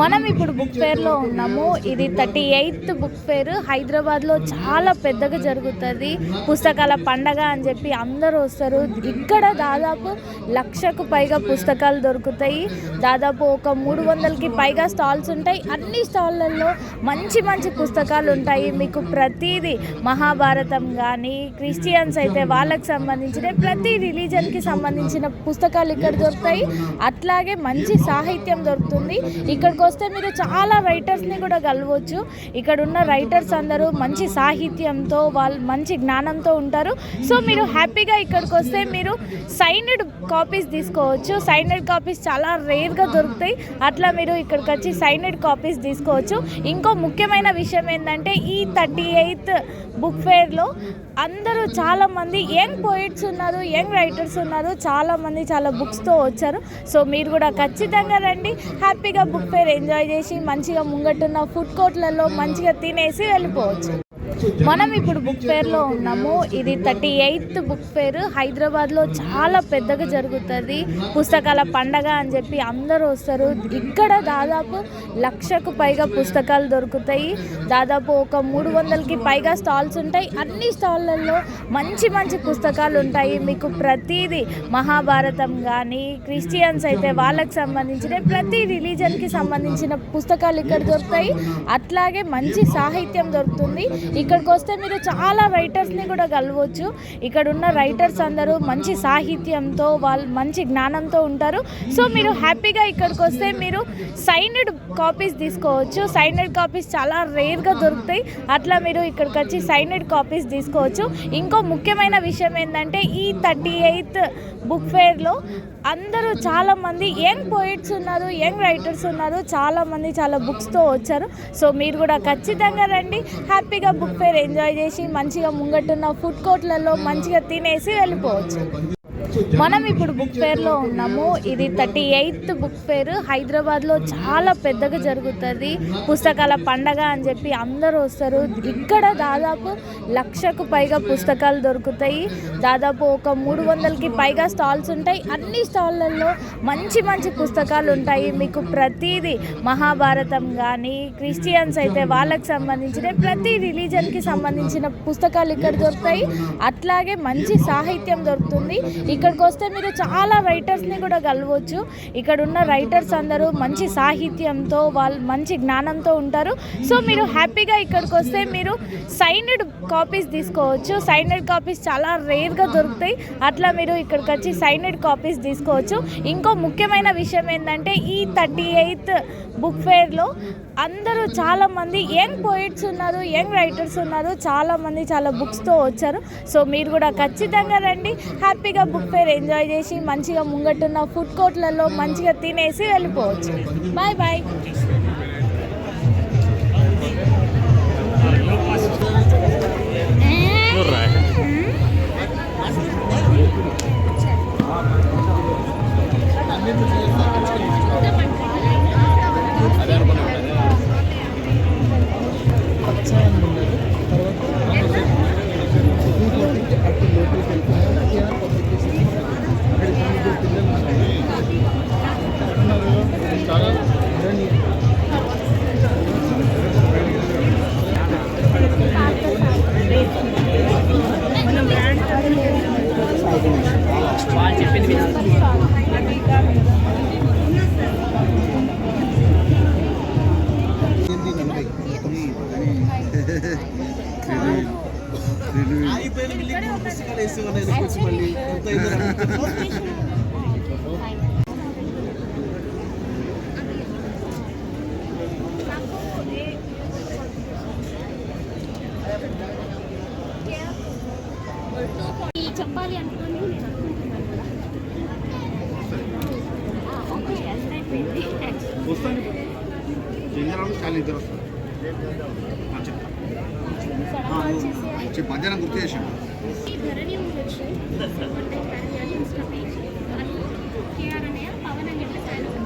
మనం ఇప్పుడు బుక్ ఫేర్లో ఉన్నాము. ఇది థర్టీ ఎయిత్ బుక్ ఫేర్ హైదరాబాద్లో చాలా పెద్దగా జరుగుతుంది. పుస్తకాల పండగ అని చెప్పి అందరూ వస్తారు. ఇక్కడ దాదాపు లక్షకు పైగా పుస్తకాలు దొరుకుతాయి. దాదాపు ఒక మూడు వందలకి పైగా స్టాల్స్ ఉంటాయి. అన్ని స్టాళ్ళల్లో మంచి మంచి పుస్తకాలు ఉంటాయి. మీకు ప్రతిదీ మహాభారతం కానీ క్రిస్టియన్స్ అయితే వాళ్ళకి సంబంధించిన ప్రతి రిలీజన్కి సంబంధించిన పుస్తకాలు ఇక్కడ దొరుకుతాయి. అట్లాగే మంచి సాహిత్యం దొరుకుతుంది. ఇక్కడికి వస్తే మీరు చాలా రైటర్స్ని కూడా కలవచ్చు. ఇక్కడ ఉన్న రైటర్స్ అందరూ మంచి సాహిత్యంతో వాళ్ళు మంచి జ్ఞానంతో ఉంటారు. సో మీరు హ్యాపీగా ఇక్కడికి వస్తే మీరు సైన్డ్ కాపీస్ తీసుకోవచ్చు. సైన్డ్ కాపీస్ చాలా రేర్గా దొరుకుతాయి. అట్లా మీరు ఇక్కడికి వచ్చి సైన్డ్ కాపీస్ తీసుకోవచ్చు. ఇంకో ముఖ్యమైన విషయం ఏంటంటే ఈ థర్టీ ఎయిత్ బుక్ ఫేర్లో అందరూ చాలామంది యంగ్ పోయిట్స్ ఉన్నారు యంగ్ రైటర్స్ ఉన్నారు. చాలామంది చాలా బుక్స్తో వచ్చారు. సో మీరు కూడా ఖచ్చితంగా రండి. హ్యాపీగా బుక్ ఫేర్ ఎంజాయ్ చేసి మంచిగా ముంగట్టున్న ఫుడ్ కోర్ట్లలో మంచిగా తినేసి వెళ్ళిపోవచ్చు. మనం ఇప్పుడు బుక్ ఫేర్లో ఉన్నాము. ఇది థర్టీ ఎయిత్ బుక్ ఫేర్ హైదరాబాద్లో చాలా పెద్దగా జరుగుతుంది. పుస్తకాల పండగ అని చెప్పి అందరూ వస్తారు. ఇక్కడ దాదాపు లక్షకు పైగా పుస్తకాలు దొరుకుతాయి. దాదాపు ఒక మూడు వందలకి పైగా స్టాల్స్ ఉంటాయి. అన్ని స్టాళ్ళల్లో మంచి మంచి పుస్తకాలు ఉంటాయి. మీకు ప్రతిదీ మహాభారతం కానీ క్రిస్టియన్స్ అయితే వాళ్ళకి సంబంధించిన ప్రతి రిలీజన్కి సంబంధించిన పుస్తకాలు ఇక్కడ దొరుకుతాయి. అట్లాగే మంచి సాహిత్యం దొరుకుతుంది. ఇక్కడికి వస్తే మీరు చాలా రైటర్స్ని కూడా కలవచ్చు. ఇక్కడ ఉన్న రైటర్స్ అందరూ మంచి సాహిత్యంతో వాళ్ళు మంచి జ్ఞానంతో ఉంటారు. సో మీరు హ్యాపీగా ఇక్కడికి వస్తే మీరు సైన్డ్ కాపీస్ తీసుకోవచ్చు. సైన్డ్ కాపీస్ చాలా రేర్గా దొరుకుతాయి. అట్లా మీరు ఇక్కడికి వచ్చి సైన్డ్ కాపీస్ తీసుకోవచ్చు. ఇంకో ముఖ్యమైన విషయం ఏంటంటే ఈ థర్టీ ఎయిత్ బుక్ ఫేర్లో అందరూ చాలామంది యంగ్ పోయిట్స్ ఉన్నారు యంగ్ రైటర్స్ ఉన్నారు. చాలామంది చాలా బుక్స్తో వచ్చారు. సో మీరు కూడా ఖచ్చితంగా రండి. హ్యాపీగా బుక్ ఫేర్ ఎంజాయ్ చేసి మంచిగా ముంగట్టున్న ఫుడ్ కోర్ట్లలో మంచిగా తినేసి వెళ్ళిపోవచ్చు. మనం ఇప్పుడు బుక్ ఫేర్లో ఉన్నాము. ఇది థర్టీ ఎయిత్ బుక్ ఫేర్ హైదరాబాద్లో చాలా పెద్దగా జరుగుతుంది. పుస్తకాల పండగ అని చెప్పి అందరూ వస్తారు. ఇక్కడ దాదాపు లక్షకు పైగా పుస్తకాలు దొరుకుతాయి. దాదాపు ఒక మూడు వందలకి పైగా స్టాల్స్ ఉంటాయి. అన్ని స్టాళ్ళల్లో మంచి మంచి పుస్తకాలు ఉంటాయి. మీకు ప్రతిదీ మహాభారతం కానీ క్రిస్టియన్స్ అయితే వాళ్ళకి సంబంధించిన ప్రతి రిలీజన్కి సంబంధించిన పుస్తకాలు ఇక్కడ దొరుకుతాయి. అట్లాగే మంచి సాహిత్యం దొరుకుతుంది. ఇక్కడ ఇక్కడికి వస్తే మీరు చాలా రైటర్స్ని కూడా కలవచ్చు. ఇక్కడ ఉన్న రైటర్స్ అందరూ మంచి సాహిత్యంతో వాళ్ళు మంచి జ్ఞానంతో ఉంటారు. సో మీరు హ్యాపీగా ఇక్కడికి వస్తే మీరు సైన్డ్ కాపీస్ తీసుకోవచ్చు. సైన్డ్ కాపీస్ చాలా రేర్గా దొరుకుతాయి. అట్లా మీరు ఇక్కడికి వచ్చి సైన్డ్ కాపీస్ తీసుకోవచ్చు. ఇంకో ముఖ్యమైన విషయం ఏంటంటే ఈ థర్టీ ఎయిత్ బుక్ ఫేర్లో అందరూ చాలామంది యంగ్ పోయిట్స్ ఉన్నారు యంగ్ రైటర్స్ ఉన్నారు. చాలామంది చాలా బుక్స్తో వచ్చారు. సో మీరు కూడా ఖచ్చితంగా రండి. హ్యాపీగా బుక్ ఫేర్ ఎంజాయ్ చేసి మంచిగా ముంగట్టున్న ఫుడ్ కోర్ట్లలో మంచిగా తినేసి వెళ్ళిపోవచ్చు. బాయ్ బాయ్ ఆగిపోయిన వేసి ఉన్నాయి వచ్చి మళ్ళీ ఎంత. చెప్పాలి అనుకుని నేను అనుకుంటున్నాను ఓకే అయిపోయింది వస్తాను. చాలా ఇద్దరు వస్తారు. మధ్యాహ్నం గుర్తు చేసాను కేఆర్ అనే పవన్ అని చెప్పి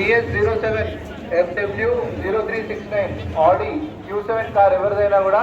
CS zero seven FW zero three six nine Audi Q seven car ఎవరిదైనా కూడా